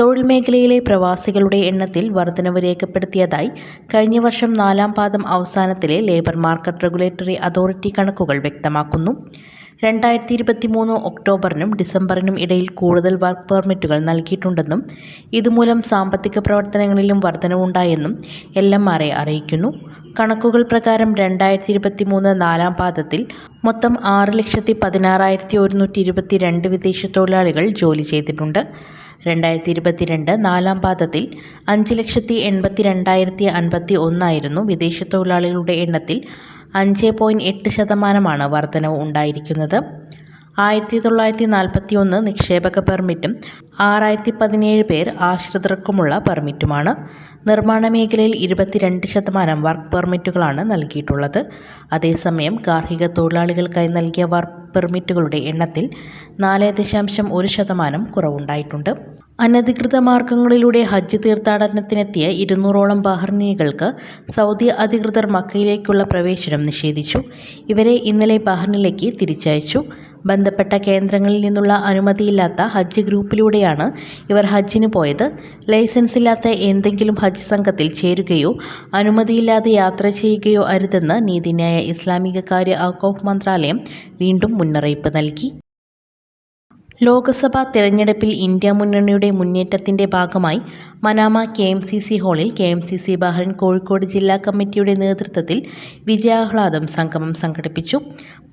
തൊഴിൽ മേഖലയിലെ പ്രവാസികളുടെ എണ്ണത്തിൽ വർധനവ് രേഖപ്പെടുത്തിയതായി കഴിഞ്ഞ വർഷം നാലാം പാദം അവസാനത്തിലെ ലേബർ മാർക്കറ്റ് റെഗുലേറ്ററി അതോറിറ്റി കണക്കുകൾ വ്യക്തമാക്കുന്നു. രണ്ടായിരത്തി ഇരുപത്തി മൂന്ന് ഒക്ടോബറിനും ഡിസംബറിനും ഇടയിൽ കൂടുതൽ വർക്ക് പെർമിറ്റുകൾ നൽകിയിട്ടുണ്ടെന്നും ഇതുമൂലം സാമ്പത്തിക പ്രവർത്തനങ്ങളിലും വർധനവുണ്ടായെന്നും എൽ എം ആർ അറിയിക്കുന്നു. കണക്കുകൾ പ്രകാരം രണ്ടായിരത്തി ഇരുപത്തി മൂന്ന് നാലാം പാദത്തിൽ മൊത്തം ആറ് ലക്ഷത്തി പതിനാറായിരത്തി ഒരുന്നൂറ്റി ഇരുപത്തി രണ്ട് വിദേശ തൊഴിലാളികൾ ജോലി ചെയ്തിട്ടുണ്ട്. രണ്ടായിരത്തി ഇരുപത്തിരണ്ട് നാലാം പാദത്തിൽ അഞ്ച് ലക്ഷത്തി എൺപത്തി രണ്ടായിരത്തി അൻപത്തി ഒന്നായിരുന്നു വിദേശ തൊഴിലാളികളുടെ എണ്ണത്തിൽ അഞ്ച് പോയിന്റ് എട്ട് ശതമാനമാണ് വർധനവ് ഉണ്ടായിരിക്കുന്നത്. ആയിരത്തി തൊള്ളായിരത്തി നാൽപ്പത്തി ഒന്ന് നിക്ഷേപക പെർമിറ്റും ആറായിരത്തി പതിനേഴ് പേർ ആശ്രിതർക്കുമുള്ള പെർമിറ്റുമാണ്. നിർമ്മാണ മേഖലയിൽ ഇരുപത്തിരണ്ട് ശതമാനം വർക്ക് പെർമിറ്റുകളാണ് നൽകിയിട്ടുള്ളത്. അതേസമയം ഗാർഹിക തൊഴിലാളികൾക്കായി നൽകിയ വർക്ക് പെർമിറ്റുകളുടെ എണ്ണത്തിൽ നാല് ദശാംശം ഒരു ശതമാനം കുറവുണ്ടായിട്ടുണ്ട്. അനധികൃത മാർഗങ്ങളിലൂടെ ഹജ്ജ് തീർത്ഥാടനത്തിനെത്തിയ ഇരുന്നൂറോളം ബഹ്റിനികൾക്ക് സൗദി അധികൃതർ മക്കയിലേക്കുള്ള പ്രവേശനം നിഷേധിച്ചു. ഇവരെ ഇന്നലെ ബഹ്റിനിലേക്ക് തിരിച്ചയച്ചു. ബന്ധപ്പെട്ട കേന്ദ്രങ്ങളിൽ നിന്നുള്ള അനുമതിയില്ലാത്ത ഹജ്ജ് ഗ്രൂപ്പിലൂടെയാണ് ഇവർ ഹജ്ജിന് പോയത്. ലൈസൻസ് ഇല്ലാത്ത എന്തെങ്കിലും ഹജ്ജ് സംഘത്തിൽ ചേരുകയോ അനുമതിയില്ലാതെ യാത്ര ചെയ്യുകയോ അരുതെന്ന് നീതിന്യായ ഇസ്ലാമിക കാര്യ ഔക്കോഫ് മന്ത്രാലയം വീണ്ടും മുന്നറിയിപ്പ് നൽകി. ലോക്സഭാ തെരഞ്ഞെടുപ്പിൽ ഇന്ത്യ മുന്നണിയുടെ മുന്നേറ്റത്തിന്റെ ഭാഗമായി Manama K M C C ഹാളിൽ K M C C Bahrain Kozhikode ജില്ലാ കമ്മിറ്റിയുടെ നേതൃത്വത്തിൽ വിജയാഹ്ലാദം സംഗമം സംഘടിപ്പിച്ചു.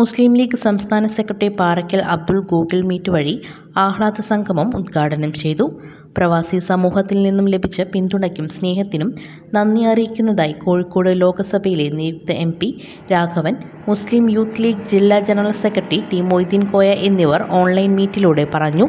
മുസ്ലിം ലീഗ് സംസ്ഥാന secretary Parakkal Abdul Google Meet വഴി ആഹ്ലാദ സംഗമം ഉദ്ഘാടനം ചെയ്തു. പ്രവാസി സമൂഹത്തിൽ നിന്നും ലഭിച്ച പിന്തുണയ്ക്കും സ്നേഹത്തിനും നന്ദി അറിയിക്കുന്നതായി കോഴിക്കോട് ലോക്സഭയിലെ നിയുക്ത എം പി രാഘവൻ മുസ്ലിം യൂത്ത് ലീഗ് ജില്ലാ general secretary T Moideen Koya എന്നിവർ ഓൺലൈൻ മീറ്റിലൂടെ പറഞ്ഞു.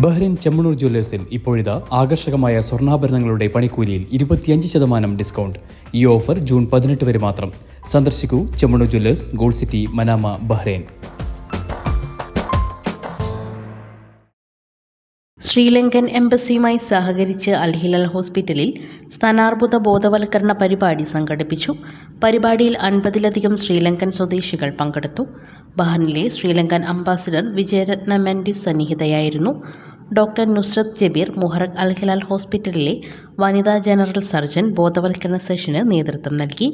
ബഹ്റിൻ ചെമ്മണൂർ ജ്വല്ലേഴ്സിൽ ഇപ്പോഴിതാ ആകർഷകമായ സ്വർണാഭരണങ്ങളുടെ പണിക്കൂലിയിൽ ഇരുപത്തിയഞ്ച് ശതമാനം ഡിസ്കൗണ്ട്. ഈ ഓഫർ ജൂൺ പതിനെട്ട് വരെ മാത്രം. സന്ദർശിക്കൂ Chemmanur jewellers gold city Manama Bahrain. Sri Lankan എംബസിയുമായി സഹകരിച്ച് അൽഹിലൽ ഹോസ്പിറ്റലിൽ സ്ഥാനാർബുദ ബോധവൽക്കരണ പരിപാടി സംഘടിപ്പിച്ചു. പരിപാടിയിൽ അൻപതിലധികം ശ്രീലങ്കൻ സ്വദേശികൾ പങ്കെടുത്തു. ബഹ്റിനിലെ Sri Lankan ambassador വിജയരത്ന Mendis സന്നിഹിതയായിരുന്നു. Doctor Nusrat Jabeer Muharraq Al Hilal ഹോസ്പിറ്റലിലെ വനിതാ ജനറൽ സർജൻ ബോധവൽക്കരണ സെഷന് നേതൃത്വം നൽകി.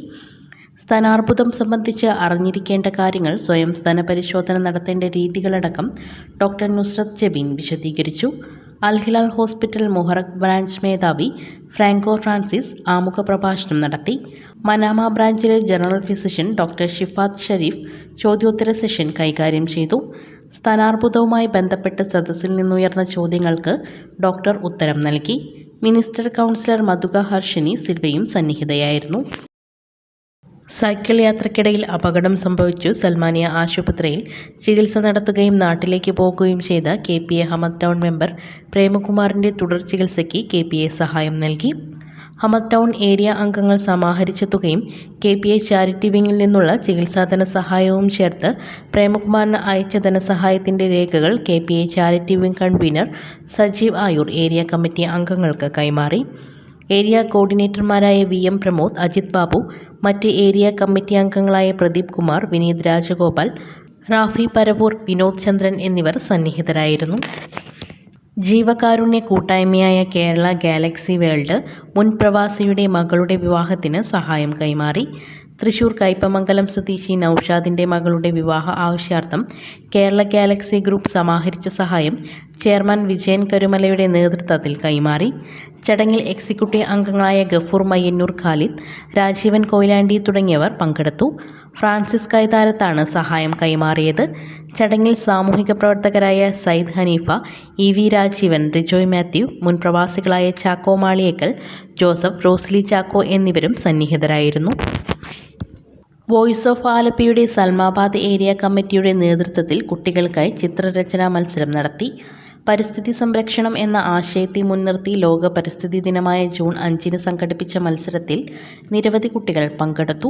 സ്ഥാനാർബുദം സംബന്ധിച്ച് അറിഞ്ഞിരിക്കേണ്ട കാര്യങ്ങൾ സ്വയം സ്ഥാനപരിശോധന നടത്തേണ്ട രീതികളടക്കം ഡോക്ടർ നുസ്രത് ജബീൻ വിശദീകരിച്ചു. Al Hilal hospital Muharraq branch മേധാവി ഫ്രാങ്കോ ഫ്രാൻസിസ് ആമുഖ പ്രഭാഷണം നടത്തി. Manama ബ്രാഞ്ചിലെ general physician doctor Shifath Sharif ചോദ്യോത്തര സെഷൻ കൈകാര്യം ചെയ്തു. സ്ഥാനാർബുദവുമായി ബന്ധപ്പെട്ട് സദസ്സിൽ നിന്നുയർന്ന ചോദ്യങ്ങൾക്ക് ഡോക്ടർ ഉത്തരം നൽകി. മിനിസ്റ്റർ കൗൺസിലർ മധുക ഹർഷിനി സിൽവയും സന്നിഹിതയായിരുന്നു. സൈക്കിൾ യാത്രക്കിടയിൽ അപകടം സംഭവിച്ചു. സൽമാനിയ ആശുപത്രിയിൽ ചികിത്സ നടത്തുകയും നാട്ടിലേക്ക് പോകുകയും ചെയ്ത K P A Hamad town member പ്രേമകുമാറിന്റെ തുടർ ചികിത്സയ്ക്ക് കെ പി എ സഹായം നൽകി. ഹമദ് ടൗൺ ഏരിയ അംഗങ്ങൾ സമാഹരിച്ച തുകയും കെ പി ഐ ചാരിറ്റി വിങ്ങിൽ നിന്നുള്ള ചികിത്സാ ധനസഹായവും ചേർത്ത് പ്രേമകുമാറിന് അയച്ച ധനസഹായത്തിന്റെ രേഖകൾ K P I charity wing convener Sajeev Ayur area committee അംഗങ്ങൾക്ക് കൈമാറി. ഏരിയ കോർഡിനേറ്റർമാരായ വി എം പ്രമോദ് അജിത് ബാബു മറ്റ് ഏരിയ കമ്മിറ്റി അംഗങ്ങളായ പ്രദീപ് കുമാർ വിനീത് രാജഗോപാൽ റാഫി പരവൂർ വിനോദ് ചന്ദ്രൻ എന്നിവർ സന്നിഹിതരായിരുന്നു. ജീവകാരുണ്യ കൂട്ടായ്മയായ കേരള ഗാലക്സി വേൾഡ് മുൻ പ്രവാസിയുടെ മകളുടെ വിവാഹത്തിന് സഹായം കൈമാറി. തൃശൂർ കയ്പമംഗലം സ്വദേശി നൌഷാദിന്റെ മകളുടെ വിവാഹ ആവശ്യാർത്ഥം കേരള ഗാലക്സി ഗ്രൂപ്പ് സമാഹരിച്ച സഹായം ചെയർമാൻ വിജയൻ കരുമലയുടെ നേതൃത്വത്തിൽ കൈമാറി. ചടങ്ങിൽ എക്സിക്യൂട്ടീവ് അംഗങ്ങളായ ഗഫൂർ മയ്യന്നൂർ ഖാലിദ് രാജീവൻ കൊയിലാണ്ടി തുടങ്ങിയവർ പങ്കെടുത്തു. ഫ്രാൻസിസ് കൈതാരത്താണ് സഹായം കൈമാറിയത്. ചടങ്ങിൽ സാമൂഹിക പ്രവർത്തകരായ സയ്യിദ് ഹനീഫ ഇ വി രാജീവൻ റിജോയ് മാത്യു മുൻ പ്രവാസികളായ ചാക്കോ മാളിയേക്കൽ ജോസഫ് റോസ്ലി ചാക്കോ എന്നിവരും സന്നിഹിതരായിരുന്നു. വോയിസ് ഓഫ് ആലപ്പിയുടെ സൽമാബാദ് ഏരിയ കമ്മിറ്റിയുടെ നേതൃത്വത്തിൽ കുട്ടികൾക്കായി ചിത്രരചനാ മത്സരം നടത്തി. പരിസ്ഥിതി സംരക്ഷണം എന്ന ആശയത്തെ മുൻനിർത്തി ലോക പരിസ്ഥിതി ദിനമായ ജൂൺ അഞ്ചിന് സംഘടിപ്പിച്ച മത്സരത്തിൽ നിരവധി കുട്ടികൾ പങ്കെടുത്തു.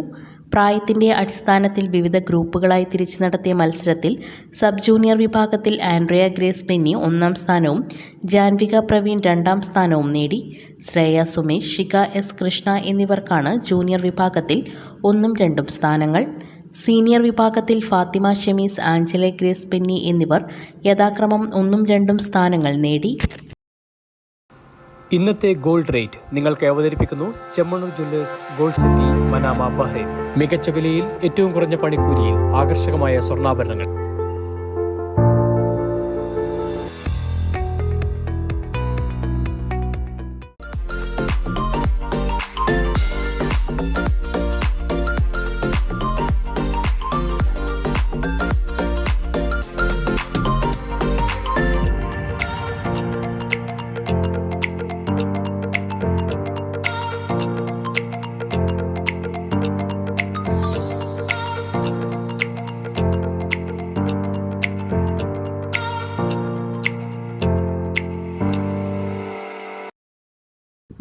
പ്രായത്തിന്റെ അടിസ്ഥാനത്തിൽ വിവിധ ഗ്രൂപ്പുകളായി തിരിച്ചു നടത്തിയ മത്സരത്തിൽ സബ് ജൂനിയർ വിഭാഗത്തിൽ ആൻഡ്രിയ ഗ്രേസ് ബെന്നി ഒന്നാം സ്ഥാനവും ജാൻവിക പ്രവീൺ രണ്ടാം സ്ഥാനവും നേടി. ശ്രേയ സുമേഷ് ശിഖ എസ് കൃഷ്ണ എന്നിവർക്കാണ് ജൂനിയർ വിഭാഗത്തിൽ ഒന്നും രണ്ടും സ്ഥാനങ്ങൾ. സീനിയർ വിഭാഗത്തിൽ ഫാത്തിമ ഷെമീസ് ആഞ്ചലെ ഗ്രേസ് പെന്നി എന്നിവർ യഥാക്രമം ഒന്നും രണ്ടും സ്ഥാനങ്ങൾ നേടി. ഇന്നത്തെ ഗോൾഡ് റേറ്റ് നിങ്ങൾക്ക് അവതരിപ്പിക്കുന്നു Chemmanur jewellers gold city Manama Bahrain. മികച്ച വിലയിൽ ഏറ്റവും കുറഞ്ഞ പണിക്കൂലിയിൽ ആകർഷകമായ സ്വർണാഭരണങ്ങൾ.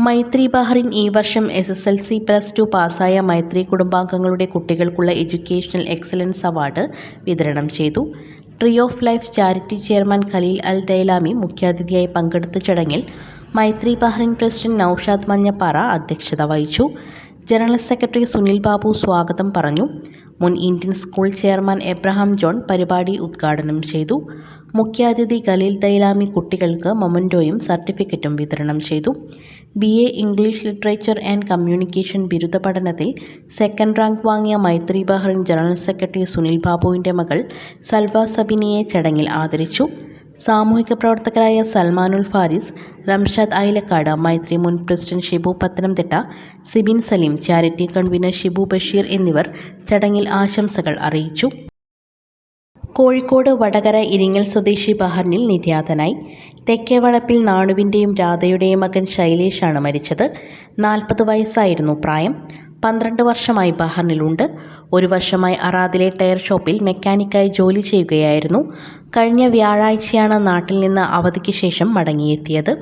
മൈത്രി ബഹ്റിൻ ഈ വർഷം S S L C plus two പാസ്സായ മൈത്രി കുടുംബാംഗങ്ങളുടെ കുട്ടികൾക്കുള്ള എഡ്യൂക്കേഷണൽ എക്സലൻസ് അവാർഡ് വിതരണം ചെയ്തു. Tree of life charity chairman Khalil Al Dailami മുഖ്യാതിഥിയായി പങ്കെടുത്ത ചടങ്ങിൽ മൈത്രി ബഹ്റിൻ പ്രസിഡന്റ് നൌഷാദ് മഞ്ഞപ്പാറ അധ്യക്ഷത വഹിച്ചു. ജനറൽ സെക്രട്ടറി സുനിൽ ബാബു സ്വാഗതം പറഞ്ഞു. മുൻ Indian school chairman Abraham John പരിപാടി ഉദ്ഘാടനം ചെയ്തു. മുഖ്യാതിഥി ഖലീൽ തൈലാമി കുട്ടികൾക്ക് മൊമന്റോയും സർട്ടിഫിക്കറ്റും വിതരണം ചെയ്തു. B. A. English literature and communication ബിരുദ പഠനത്തിൽ സെക്കൻഡ് റാങ്ക് വാങ്ങിയ Maithri Bahrain general secretary Sunil ബാബുവിന്റെ മകൾ സൽവ സബിനിയെ ചടങ്ങിൽ ആദരിച്ചു. സാമൂഹിക പ്രവർത്തകരായ സൽമാനുൽ ഫാരിസ് റംഷാദ് ഐലക്കാട് മൈത്രി മുൻ president Shibu Pathanamthitta Sibin Saleem charity convener Shibu Basheer എന്നിവർ ചടങ്ങിൽ ആശംസകൾ അറിയിച്ചു. കോഴിക്കോട് വടകര ഇരിങ്ങൽ സ്വദേശി ബഹറിനിൽ നിര്യാതനായി. തെക്കേ വളപ്പിൽ നാണുവിന്റെയും രാധയുടെയും മകൻ ശൈലേഷാണ് മരിച്ചത്. നാൽപ്പത് വയസ്സായിരുന്നു പ്രായം. പന്ത്രണ്ട് വർഷമായി ബഹറിനിലുണ്ട് ഒരു വർഷമായി അറാദിലെ ടയർ ഷോപ്പിൽ മെക്കാനിക്കായി ജോലി ചെയ്യുകയായിരുന്നു. കഴിഞ്ഞ വ്യാഴാഴ്ചയാണ് നാട്ടിൽ നിന്ന് അവധിക്ക് ശേഷം മടങ്ങിയെത്തിയത്.